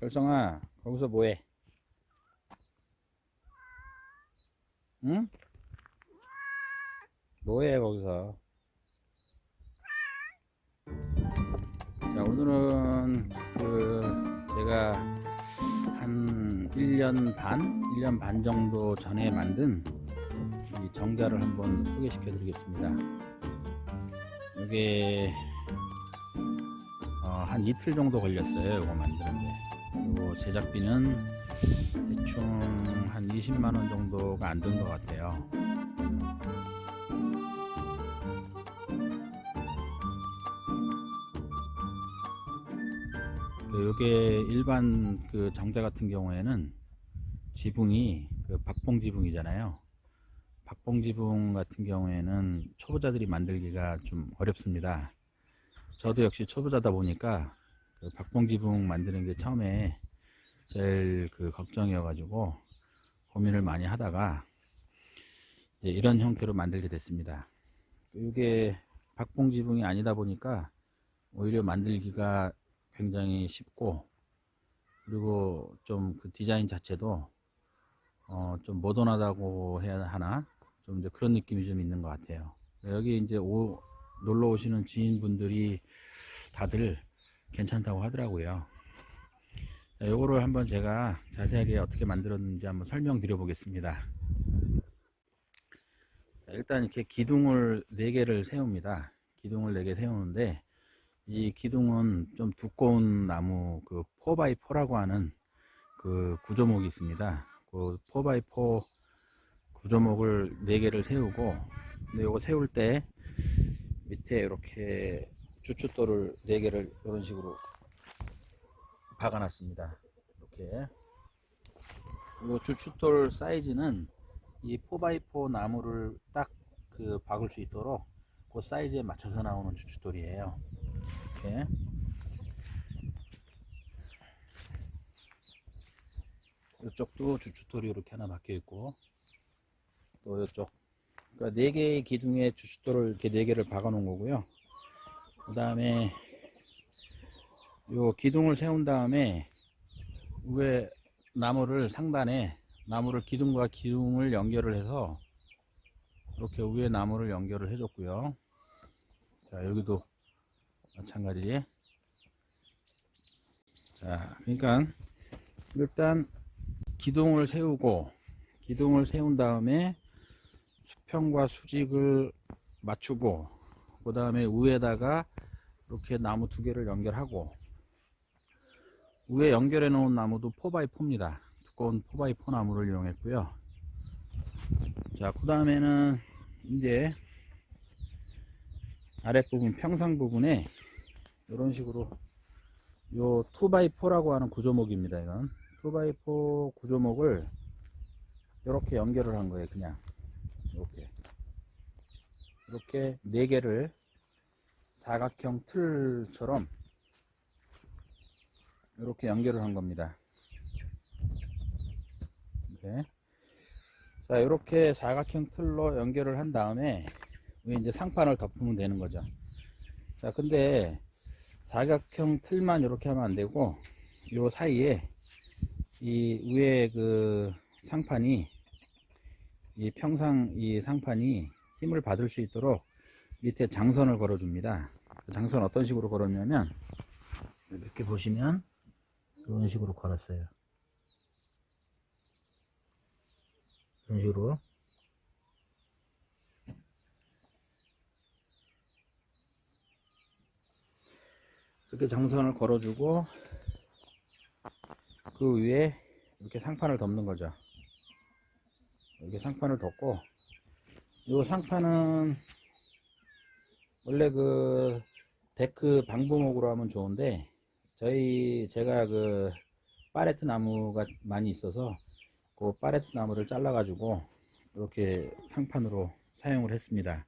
결성아, 거기서 뭐해? 응? 뭐해, 거기서? 자, 오늘은 그, 제가 한 1년 반? 1년 반 정도 전에 만든 이 정자를 한번 소개시켜 드리겠습니다. 이게 어, 한 이틀 정도 걸렸어요. 이거 만드는데. 그리고 제작비는 대충 한 20만 원 정도가 안 든 것 같아요. 그 요게 일반 그 정자 같은 경우에는 지붕이 그 박봉 지붕이잖아요. 박봉 지붕 같은 경우에는 초보자들이 만들기가 좀 어렵습니다. 저도 역시 초보자다 보니까 그 박봉 지붕 만드는 게 처음에 제일 그 걱정이어가지고 고민을 많이 하다가 이런 형태로 만들게 됐습니다. 이게 박봉 지붕이 아니다 보니까 오히려 만들기가 굉장히 쉽고 그리고 좀 그 디자인 자체도 어 좀 모던하다고 해야 하나 좀 이제 그런 느낌이 좀 있는 것 같아요. 여기 이제 오, 놀러 오시는 지인분들이 다들 괜찮다고 하더라고요. 자, 요거를 한번 제가 자세하게 어떻게 만들었는지 한번 설명드려 보겠습니다. 자, 일단 이렇게 기둥을 4개를 세웁니다. 기둥을 4개 세우는데 이 기둥은 좀 두꺼운 나무 그 4x4라고 하는 그 구조목이 있습니다. 그 4x4 구조목을 4개를 세우고 근데 요거 세울 때 밑에 이렇게 주춧돌을 4개를 이런 식으로 박아놨습니다. 이렇게 이 주춧돌 사이즈는 이 4x4 나무를 딱 그 박을 수 있도록 그 사이즈에 맞춰서 나오는 주춧돌이에요. 이렇게 이쪽도 주춧돌이 이렇게 하나 박혀 있고 또 이쪽 그러니까 네 개의 기둥에 주춧돌을 이렇게 네 개를 박아 놓은 거고요. 그 다음에 요 기둥을 세운 다음에 위에 나무를 상단에 나무를 기둥과 기둥을 연결을 해서 이렇게 위에 나무를 연결을 해줬고요. 자 여기도 마찬가지. 자 그러니까 일단 기둥을 세우고 기둥을 세운 다음에 수평과 수직을 맞추고 그 다음에 위에다가 이렇게 나무 두 개를 연결하고 위에 연결해 놓은 나무도 4x4입니다. 두꺼운 4x4 나무를 이용했고요. 자그 다음에는 이제 아랫부분 평상 부분에 이런 식으로 요 2x4라고 하는 구조목입니다 이건. 2x4 구조목을 이렇게 연결을 한 거예요 그냥. 이렇게. 이렇게 네 개를 사각형 틀처럼 이렇게 연결을 한 겁니다. 이렇게 자 이렇게 사각형 틀로 연결을 한 다음에 위에 이제 상판을 덮으면 되는 거죠. 자 근데 사각형 틀만 이렇게 하면 안 되고 요 사이에 이 위에 그 상판이 이 평상 이 상판이 힘을 받을 수 있도록 밑에 장선을 걸어 줍니다. 그 장선 어떤 식으로 걸었냐면 이렇게 보시면 이런 식으로 걸었어요 이런 식으로 이렇게 장선을 걸어주고 그 위에 이렇게 상판을 덮는 거죠. 이렇게 상판을 덮고 이 상판은 원래 그 데크 방부목으로 하면 좋은데 저희 제가 그 파레트 나무가 많이 있어서 그 파레트 나무를 잘라 가지고 이렇게 상판으로 사용을 했습니다.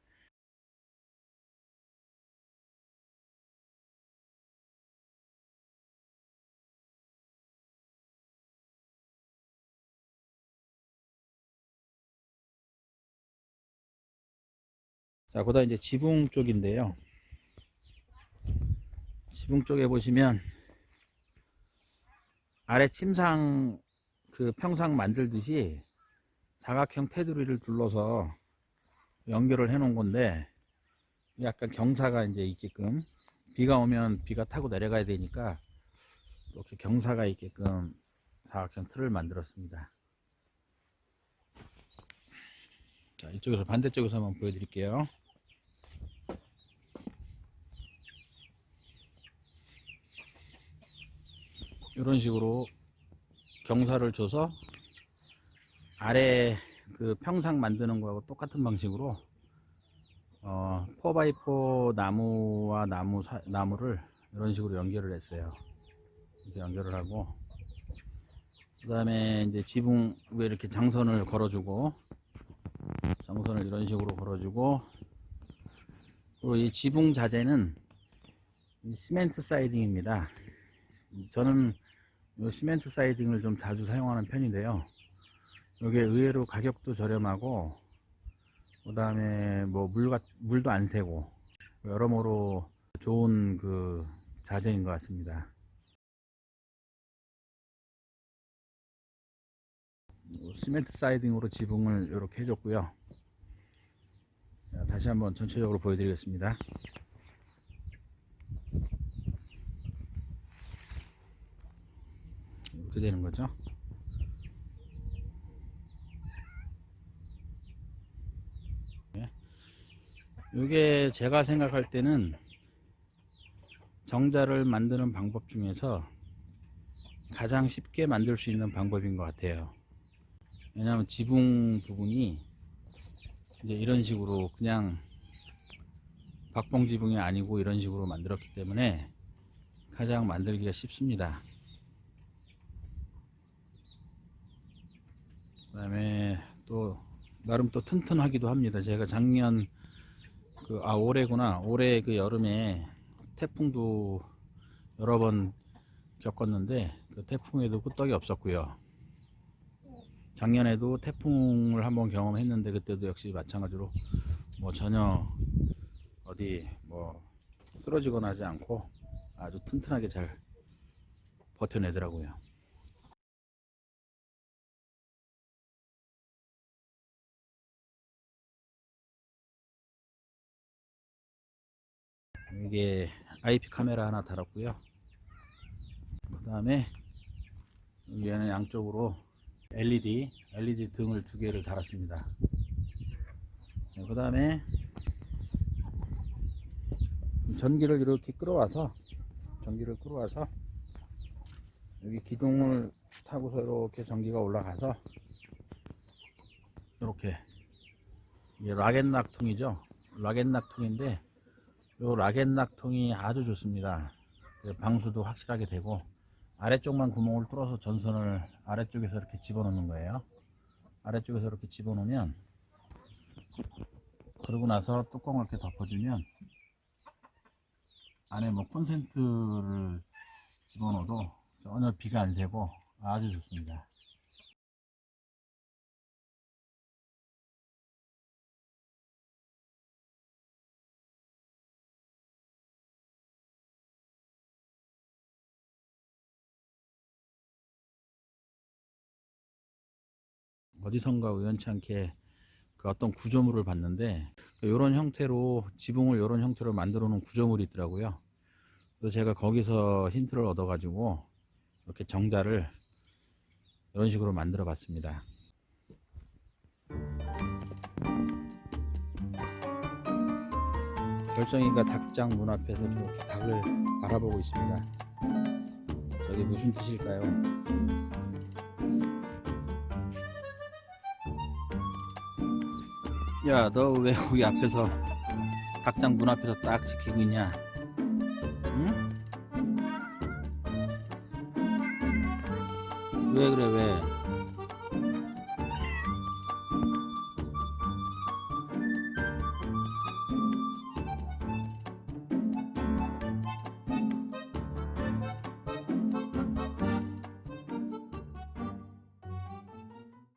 자, 그다음 이제 지붕 쪽인데요. 지붕 쪽에 보시면 아래 침상 그 평상 만들듯이 사각형 테두리를 둘러서 연결을 해 놓은 건데 약간 경사가 이제 있게끔 비가 오면 비가 타고 내려가야 되니까 이렇게 경사가 있게끔 사각형 틀을 만들었습니다. 자, 이쪽에서 반대쪽에서 한번 보여드릴게요. 이런 식으로 경사를 줘서 아래 그 평상 만드는 거하고 똑같은 방식으로 어, 4x4 나무와 나무 사- 나무를 이런 식으로 연결을 했어요. 이렇게 연결을 하고 그 다음에 이제 지붕 위에 이렇게 장선을 걸어주고 장선을 이런 식으로 걸어주고 그리고 이 지붕 자재는 이 시멘트 사이딩입니다. 저는 이 시멘트 사이딩을 좀 자주 사용하는 편인데요. 이게 의외로 가격도 저렴하고 그 다음에 뭐 물가, 물도 안 새고 여러모로 좋은 그 자재인 것 같습니다. 시멘트 사이딩으로 지붕을 이렇게 해줬고요. 자, 다시 한번 전체적으로 보여드리겠습니다. 이렇게 되는 거죠. 이게 제가 생각할 때는 정자를 만드는 방법 중에서 가장 쉽게 만들 수 있는 방법인 것 같아요. 왜냐하면 지붕 부분이 이제 이런 식으로 그냥 박봉 지붕이 아니고 이런 식으로 만들었기 때문에 가장 만들기가 쉽습니다. 그 다음에 또 나름 또 튼튼하기도 합니다. 제가 작년 그 아 올해구나 올해 그 여름에 태풍도 여러 번 겪었는데 그 태풍에도 끄떡이 없었고요. 작년에도 태풍을 한번 경험했는데 그때도 역시 마찬가지로 뭐 전혀 어디 뭐 쓰러지거나 하지 않고 아주 튼튼하게 잘 버텨내더라고요. 이게 IP 카메라 하나 달았고요. 그 다음에 얘는 양쪽으로 LED, LED 등을 두 개를 달았습니다. 그 다음에 전기를 이렇게 끌어와서 전기를 끌어와서 여기 기둥을 타고서 이렇게 전기가 올라가서 이렇게 이게 락앤락 통이죠. 락앤락 통인데 요 락앤락통이 아주 좋습니다. 그 방수도 확실하게 되고 아래쪽만 구멍을 뚫어서 전선을 아래쪽에서 이렇게 집어넣는 거예요. 아래쪽에서 이렇게 집어넣으면 그러고 나서 뚜껑을 이렇게 덮어주면 안에 뭐 콘센트를 집어넣어도 전혀 비가 안 새고 아주 좋습니다. 어디선가 우연치 않게 그 어떤 구조물을 봤는데 이런 형태로 지붕을 이런 형태로 만들어 놓은 구조물이 있더라고요. 그래서 제가 거기서 힌트를 얻어 가지고 이렇게 정자를 이런 식으로 만들어 봤습니다. 결정이가 닭장 문 앞에서 이렇게 닭을 바라보고 있습니다. 저게 무슨 뜻일까요? 야, 너왜 거기 앞에서 닭장 문 앞에서 딱 지키고 있냐? 응? 왜 그래 왜?